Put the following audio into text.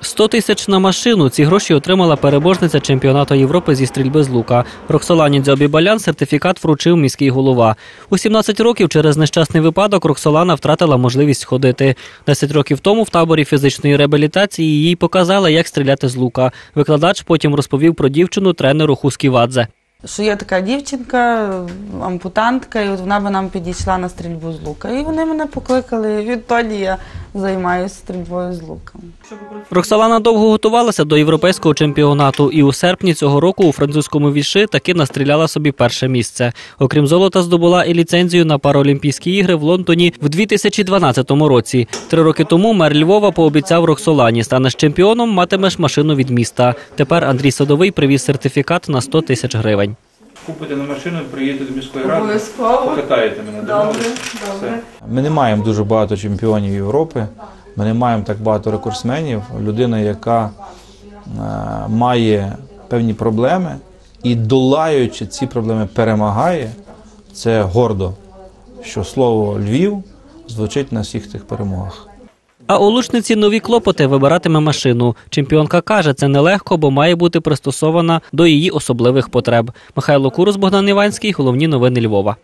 100 тисяч на машину. Ці гроші отримала переможниця чемпіонату Європи зі стрільби з лука. Роксолані Дзьобі-Балян сертифікат вручив міський голова. У 17 років через нещасний випадок Роксолана втратила можливість ходити. 10 років тому в таборі фізичної реабілітації їй показали, як стріляти з лука. Викладач потім розповів про дівчину тренеру Хусківадзе. Що є така дівчинка, ампутантка, і от вона би нам підійшла на стрільбу з лука. І вони мене покликали. Відтоді займаюся стрільбою з луком. Роксолана довго готувалася до європейського чемпіонату, і у серпні цього року у французькому віши таки настріляла собі перше місце. Окрім золота, здобула і ліцензію на Паралімпійські ігри в Лондоні в 2012 році. Три роки тому мер Львова пообіцяв Роксолані станеш чемпіоном, матимеш машину від міста. Тепер Андрій Садовий привіз сертифікат на 100 тисяч гривень. Купите на машину, приїдете до міської ради, Обов'язково. покатаєте мене Добре, Все. добре. Ми не маємо дуже багато чемпіонів Європи. Ми не маємо так багато рекордсменів. Людина, яка е, має певні проблеми і долаючи ці проблеми, перемагає. Це гордо, що слово Львів звучить на всіх цих перемогах. А у лучниці нові клопоти вибиратиме машину. Чемпіонка каже, це нелегко, бо має бути пристосована до її особливих потреб. Михайло Курус, Богдан Іванський. Головні новини Львова.